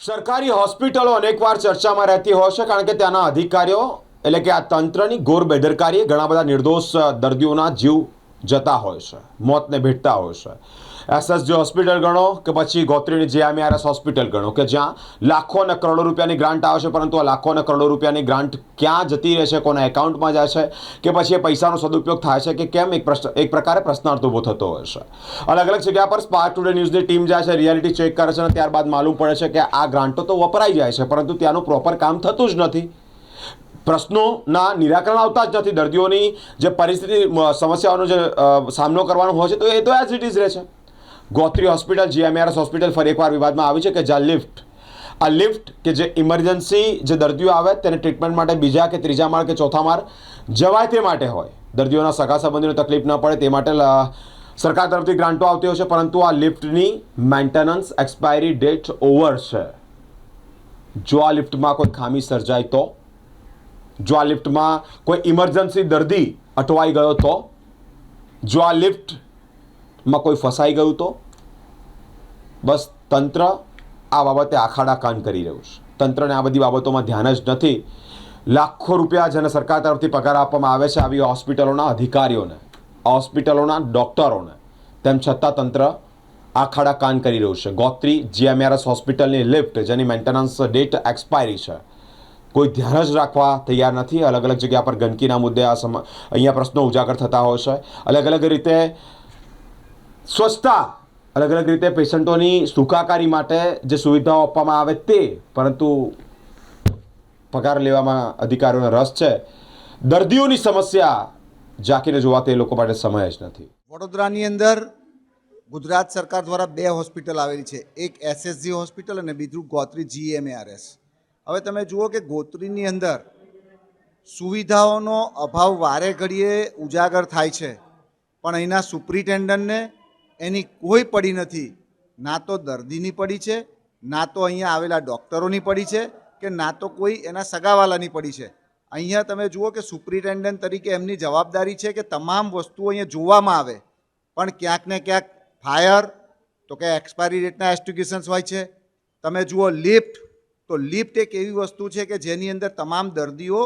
સરકારી હોસ્પિટલો અનેકવાર ચર્ચામાં રહેતી હોય છે કારણ કે ત્યાંના અધિકારીઓ એટલે કે આ તંત્રની ઘોર બેદરકારીએ ઘણા બધા નિર્દોષ દર્દીઓના જીવ જતા હોય છે, મોતને ભેટતા હોય છે. એસએસજી હોસ્પિટલ ગણો કે પછી ગોત્રીની જેઆરએસ હોસ્પિટલ ગણો કે જ્યાં લાખો અને કરોડો રૂપિયાની ગ્રાન્ટ આવે છે, પરંતુ આ લાખો અને કરોડો રૂપિયાની ગ્રાન્ટ ક્યાં જતી રહે છે કોના એકાઉન્ટમાં જાય છે કે પછી એ પૈસાનો સદુપયોગ થાય છે કે કેમ, એક પ્રશ્ન, એક પ્રકારે પ્રશ્નાર્થ ઊભો થતો હોય છે. અલગ અલગ જગ્યા પર સ્પાર્ક ટુડે ન્યૂઝની ટીમ જાય છે રિયાલિટી ચેક કરે છે અને ત્યારબાદ માલુમ પડે છે કે આ ગ્રાન્ટો તો વપરાઈ જાય છે, પરંતુ ત્યાંનું પ્રોપર કામ થતું જ નથી. પ્રશ્નોના નિરાકરણ આવતા જ નથી દર્દીઓની. જે પરિસ્થિતિ સમસ્યાઓનો જે સામનો કરવાનો હોય છે, તો એ તો એઝ ઇટ ઇઝ રહે છે. ગોત્રી હોસ્પિટલ, જીએમઆરએસ હોસ્પિટલ ફરી એકવાર વિવાદમાં આવી છે કે જ્યાં લિફ્ટ, આ લિફ્ટ કે જે ઇમરજન્સી જે દર્દીઓ આવે તેને ટ્રીટમેન્ટ માટે બીજા કે ત્રીજા માળ કે ચોથા માળ જવાય તે માટે હોય. દર્દીઓના સગા સંબંધીઓને તકલીફ ન પડે તે માટે સરકાર તરફથી ગ્રાન્ટો આવતી હોય છે, પરંતુ આ લિફ્ટની મેન્ટેનન્સ એક્સપાયરી ડેટ ઓવર છે. જો આ લિફ્ટમાં કોઈ ખામી સર્જાય તો જો આ લિફ્ટમાં કોઈ ઇમરજન્સી દર્દી અટવાઈ ગયો તો? જો આ લિફ્ટમાં કોઈ ફસાઈ ગયું તો? બસ તંત્ર આ બાબતે આખાડા કાન કરી રહ્યું છે. તંત્રને આ બધી બાબતોમાં ધ્યાન જ નથી. લાખો રૂપિયા જેને સરકાર તરફથી પગાર આપવામાં આવે છે આવી હોસ્પિટલોના અધિકારીઓને, હોસ્પિટલોના ડૉક્ટરોને, તેમ છતાં તંત્ર આખાડા કાન કરી રહ્યું છે. ગોત્રી જીએમઆરએસ હોસ્પિટલની લિફ્ટ, જેની મેન્ટેનન્સ ડેટ એક્સપાયરી છે કોઈ ધ્યાન જ રાખવા તૈયાર નથી. અલગ અલગ જગ્યા પર ગંદકીના મુદ્દે આ સમ અહીંયા પ્રશ્નો ઉજાગર થતા હોય છે. અલગ અલગ રીતે સ્વચ્છતા અલગ અલગ રીતે પેશન્ટોની સુખાકારી માટે જે સુવિધાઓ આપવામાં આવે તે, પરંતુ પગાર લેવામાં અધિકારીઓને રસ છે. દર્દીઓની સમસ્યા ઝાંકીને જોવા તે લોકો માટે સમય જ નથી. વડોદરાની અંદર ગુજરાત સરકાર દ્વારા બે હોસ્પિટલ આવેલી છે. એક એસએસજી હોસ્પિટલ અને બીજું ગોત્રી જીએમએઆરએસ હવે તમે જુઓ કે ગોત્રીની અંદર સુવિધાઓનો અભાવ વારે ઘડીએ ઉજાગર થાય છે. પણ અહીંના સુપ્રિન્ટેન્ડન્ટને એની કોઈ પડી નથી. ના તો દર્દીની પડી છે, ના તો અહીંયા આવેલા ડૉક્ટરોની પડી છે કે ના તો કોઈ એના સગાવાલાની પડી છે. અહીંયા તમે જુઓ કે સુપ્રિન્ટેન્ડન્ટ તરીકે એમની જવાબદારી છે કે તમામ વસ્તુઓ અહીંયા જોવામાં આવે. પણ ક્યાંક ને ક્યાંક ફાયર, તો કે એક્સપાયરી ડેટના એસ્ટિગ્યુશન્સ હોય છે. તમે જુઓ લિફ્ટ તો લિફ્ટ એક એવી વસ્તુ છે કે જેની અંદર તમામ દર્દીઓ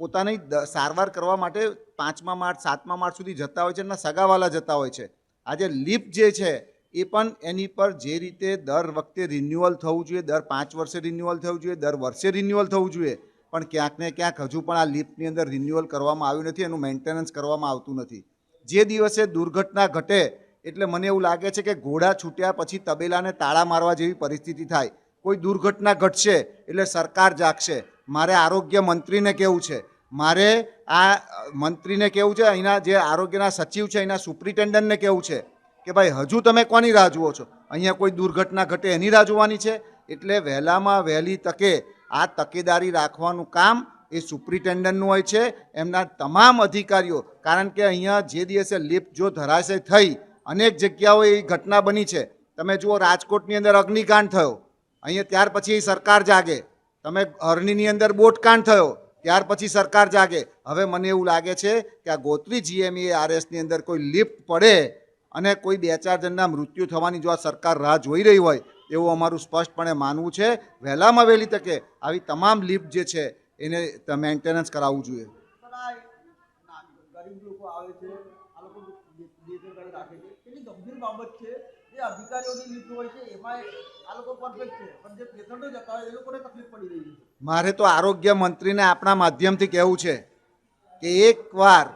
પોતાની સારવાર કરવા માટે પાંચમા માળ સાતમા માળ સુધી જતા હોય છે અને સગાવાલા જતા હોય છે. આજે લિફ્ટ જે છે, એ પણ એની પર જે રીતે દર વખતે રિન્યુઅલ થવું જોઈએ, દર પાંચ વર્ષે રિન્યુઅલ થવું જોઈએ, દર વર્ષે રિન્યુઅલ થવું જોઈએ, પણ ક્યાંક ને ક્યાંક હજુ પણ આ લિફ્ટની અંદર રિન્યુઅલ કરવામાં આવ્યું નથી, એનું મેન્ટેનન્સ કરવામાં આવતું નથી. જે દિવસે દુર્ઘટના ઘટે, એટલે મને એવું લાગે છે કે ઘોડા છૂટ્યા પછી તબેલાને તાળા મારવા જેવી પરિસ્થિતિ થાય. કોઈ દુર્ઘટના ઘટશે એટલે સરકાર જાગશે. મારે આરોગ્ય મંત્રીને કહેવું છે? મારે આ મંત્રીને કહેવું છે? અહીંના જે આરોગ્યના સચિવ છે, અહીંના સુપ્રિન્ટેન્ડન્ટને કહેવું છે? કે ભાઈ, હજુ તમે કોની રાહ જુઓ છો? અહીંયા કોઈ દુર્ઘટના ઘટે એની રાહ જોવાની છે? એટલે વહેલામાં વહેલી તકે આ તકેદારી રાખવાનું કામ એ સુપ્રિન્ટેન્ડન્ટનું હોય છે, એમના તમામ અધિકારીઓ. કારણ કે અહીંયા જે દિવસે લિફ્ટ જો ધરાશય થઈ, અનેક જગ્યાઓ એ ઘટના બની છે. તમે જુઓ, રાજકોટની અંદર અગ્નિકાંડ થયો. અહીંયા ત્યાર પછી સરકાર જાગે. તમે અરણીની અંદર બોટકાંડ થયો, ત્યાર પછી સરકાર જાગે. હવે મને એવું લાગે છે કે આ ગોત્રી જીએમઈ આરએસની અંદર કોઈ લિફ્ટ પડે અને કોઈ બે ચાર જણના મૃત્યુ થવાની જો આ સરકાર રાહ જોઈ રહી હોય, એવું અમારું સ્પષ્ટપણે માનવું છે. વહેલામાં વહેલી તકે આવી તમામ લિફ્ટ જે છે, એને મેન્ટેનન્સ કરાવવું જોઈએ. બાબત છે. જે અધિકારીઓની નીતિ હોય છે, એમાં આ લોકો પરફેક્ટ છે. પણ જે પેશન્ટો જતા હોય, એ લોકોને તકલીફ પડી રહી છે. મારે તો આરોગ્ય મંત્રીને આપણા માધ્યમથી કહેવું છે કે એકવાર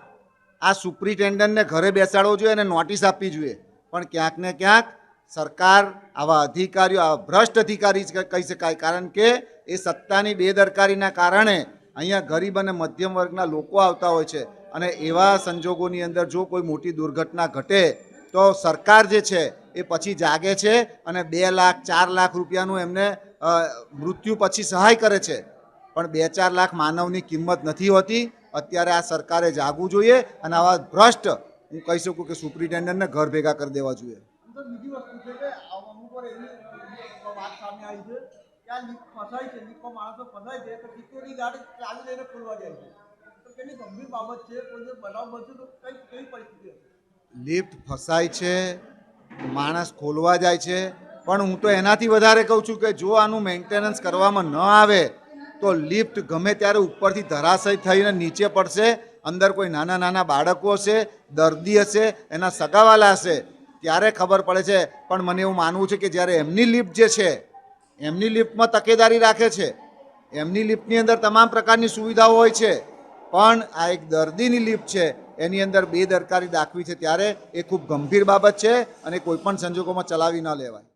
આ સુપ્રિન્ટેન્ડન્ટને ઘરે બેસાડવો જોઈએ અને નોટિસ આપવી જોઈએ. પણ ક્યાંક ને ક્યાંક સરકાર આવા અધિકારીઓ, આવા ભ્રષ્ટ અધિકારી કહી શકાય. કારણ કે એ સત્તાની બેદરકારીના કારણે અહીંયા ગરીબ અને મધ્યમ વર્ગના લોકો આવતા હોય છે. અને એવા સંજોગોની અંદર જો કોઈ મોટી દુર્ઘટના ઘટે તો સરકાર જે છે એ પછી જાગે છે અને બે લાખ, ચાર લાખ રૂપિયાનું એમને મૃત્યુ પછી સહાય કરે છે. પણ બે, ચાર લાખ માનવની કિંમત નથી હોતી. અત્યારે આ સરકારે જાગવું જોઈએ અને આવા ભ્રષ્ટ, હું કહી શકું કે સુપ્રિન્ટેન્ડન્ટને ઘર ભેગા કરી દેવા જોઈએ. ફસાય છે લિફ્ટ ફસાય છે, માણસ ખોલવા જાય છે. પણ હું તો એનાથી વધારે કહું છું કે જો આનું મેન્ટેનન્સ કરવામાં ન આવે, તો લિફ્ટ ગમે ત્યારે ઉપરથી ધરાશય થઈને નીચે પડશે, અંદર કોઈ નાના નાના બાળકો હશે, દર્દી હશે, એના સગાવાલા હશે, ત્યારે ખબર પડે છે. પણ મને એવું માનવું છે કે જ્યારે એમની લિફ્ટ જે છે, એમની લિફ્ટમાં તકેદારી રાખે છે, એમની લિફ્ટની અંદર તમામ પ્રકારની સુવિધાઓ હોય છે. પણ આ એક દર્દીની લિફ્ટ છે એની અંદર બેદરકારી દાખવી છે ત્યારે એ ખૂબ ગંભીર બાબત છે અને કોઈપણ સંજોગોમાં ચલાવી ન લેવાય.